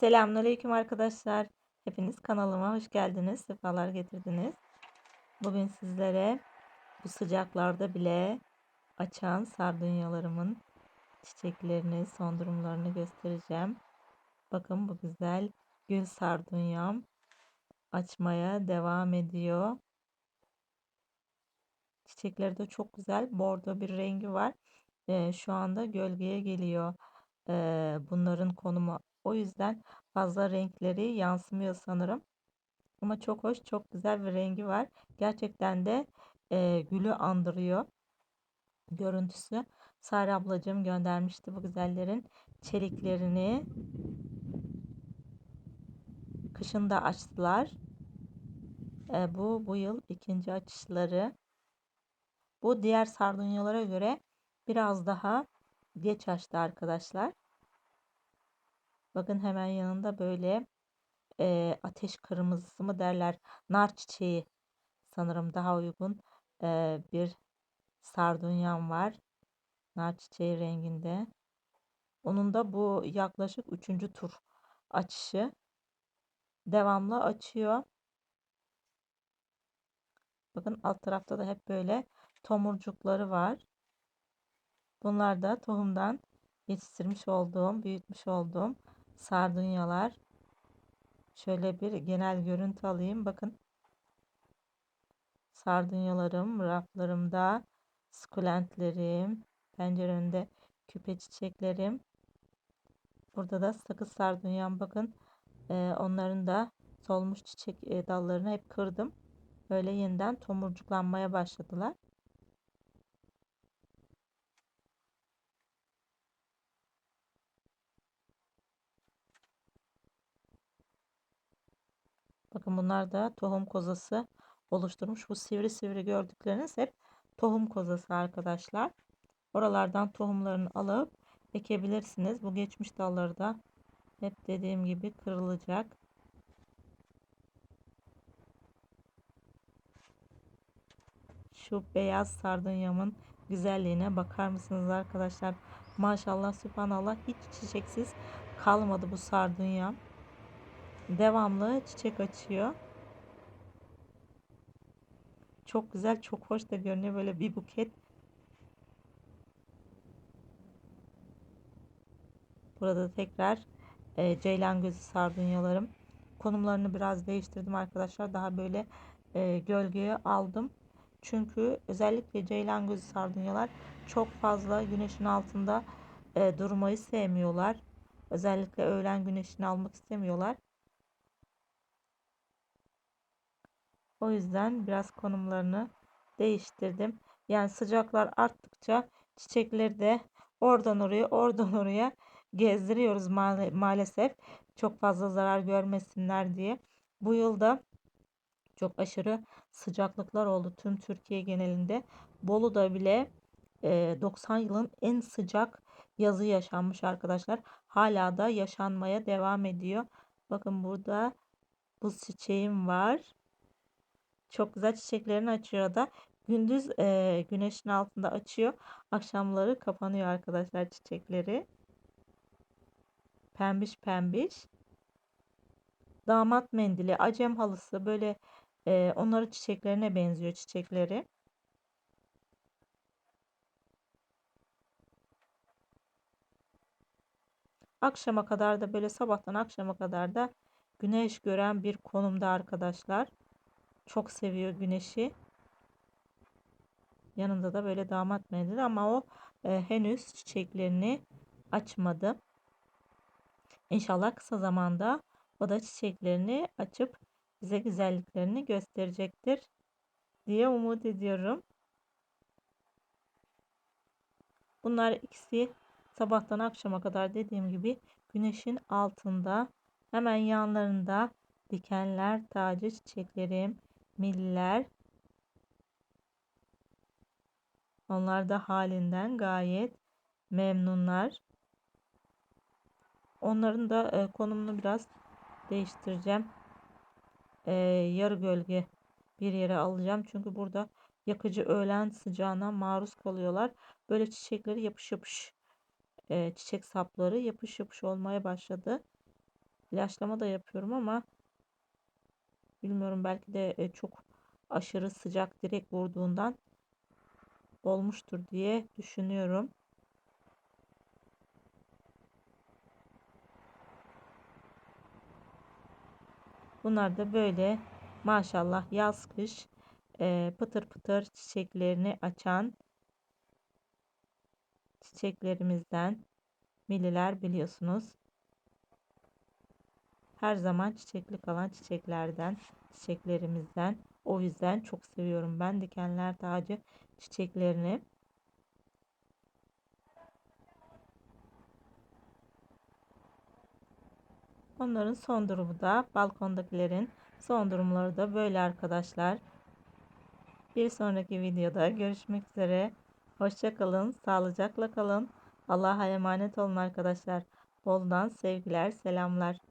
Selamünaleyküm arkadaşlar. Hepiniz kanalıma hoş geldiniz. Sefalar getirdiniz. Bugün sizlere bu sıcaklarda bile açan sardunyalarımın çiçeklerini, son durumlarını göstereceğim. Bakın bu güzel gül sardunyam açmaya devam ediyor. Çiçekleri de çok güzel. Bordo bir rengi var. Ee, şu anda gölgeye geliyor. Ee, bunların konumu o yüzden fazla renkleri yansımıyor sanırım. Ama çok hoş, çok güzel bir rengi var. Gerçekten de e, gülü andırıyor görüntüsü. Sare ablacığım göndermişti bu güzellerin çeliklerini. Kışın da açtılar. E, bu bu yıl ikinci açışları. Bu diğer sardunyalara göre biraz daha geç açtı arkadaşlar. Bakın hemen yanında böyle e, ateş kırmızısı mı derler nar çiçeği sanırım daha uygun e, bir sardunyam var. Nar çiçeği renginde. Onun da bu yaklaşık üçüncü tur açışı. Devamlı açıyor. Bakın alt tarafta da hep böyle tomurcukları var. Bunlar da tohumdan yetiştirmiş olduğum, büyütmüş olduğum sardunyalar. Şöyle bir genel görüntü alayım. Bakın. Sardunyalarım, raflarımda, sukulentlerim, penceremde küpe çiçeklerim. Burada da sakız sardunyam. Bakın e, onların da solmuş çiçek e, dallarını hep kırdım. Böyle yeniden tomurcuklanmaya başladılar. Bakın bunlar da tohum kozası oluşturmuş. Bu sivri sivri gördükleriniz hep tohum kozası arkadaşlar. Oralardan tohumlarını alıp ekebilirsiniz. Bu geçmiş dalları da hep dediğim gibi kırılacak. Şu beyaz sardunyamın güzelliğine bakar mısınız arkadaşlar? Maşallah sübhanallah hiç çiçeksiz kalmadı bu sardunyam devamlı çiçek açıyor. Çok güzel, çok hoş da görünüyor böyle bir buket. Burada tekrar e, ceylan gözü sardunyalarım. Konumlarını biraz değiştirdim arkadaşlar. Daha böyle e, gölgeye aldım. Çünkü özellikle ceylan gözü sardunyalar çok fazla güneşin altında e, durmayı sevmiyorlar. Özellikle öğlen güneşini almak istemiyorlar. O yüzden biraz konumlarını değiştirdim. Yani sıcaklar arttıkça çiçekleri de oradan oraya oradan oraya gezdiriyoruz ma maalesef. Çok fazla zarar görmesinler diye. Bu yılda çok aşırı sıcaklıklar oldu tüm Türkiye genelinde. Bolu'da bile e, 90 yılın en sıcak yazı yaşanmış arkadaşlar. Hala da yaşanmaya devam ediyor. Bakın burada buz çiçeğim var. Çok güzel çiçeklerini açıyor da. Gündüz e, güneşin altında açıyor. Akşamları kapanıyor arkadaşlar çiçekleri. Pembiş pembiş. Damat mendili, acem halısı böyle e, onların çiçeklerine benziyor çiçekleri. Akşama kadar da böyle sabahtan akşama kadar da güneş gören bir konumda arkadaşlar. Çok seviyor güneşi. Yanında da böyle damat mendili ama o e, henüz çiçeklerini açmadı. İnşallah kısa zamanda o da çiçeklerini açıp bize güzelliklerini gösterecektir diye umut ediyorum. Bunlar ikisi sabahtan akşama kadar dediğim gibi güneşin altında hemen yanlarında dikenler tacı çiçeklerim miller. Onlar da halinden gayet memnunlar. Onların da e, konumunu biraz değiştireceğim. E, yarı gölge bir yere alacağım. Çünkü burada yakıcı öğlen sıcağına maruz kalıyorlar. Böyle çiçekleri yapış yapış e, çiçek sapları yapış yapış olmaya başladı. ilaçlama da yapıyorum ama bilmiyorum belki de e, çok aşırı sıcak direkt vurduğundan olmuştur diye düşünüyorum. Bunlar da böyle maşallah yaz kış e, pıtır pıtır çiçeklerini açan çiçeklerimizden milliler biliyorsunuz. Her zaman çiçekli kalan çiçeklerden, çiçeklerimizden. O yüzden çok seviyorum ben dikenler tacı çiçeklerini. Onların son durumu da balkondakilerin son durumları da böyle arkadaşlar. Bir sonraki videoda görüşmek üzere. Hoşça kalın, sağlıcakla kalın. Allah'a emanet olun arkadaşlar. Boldan sevgiler, selamlar.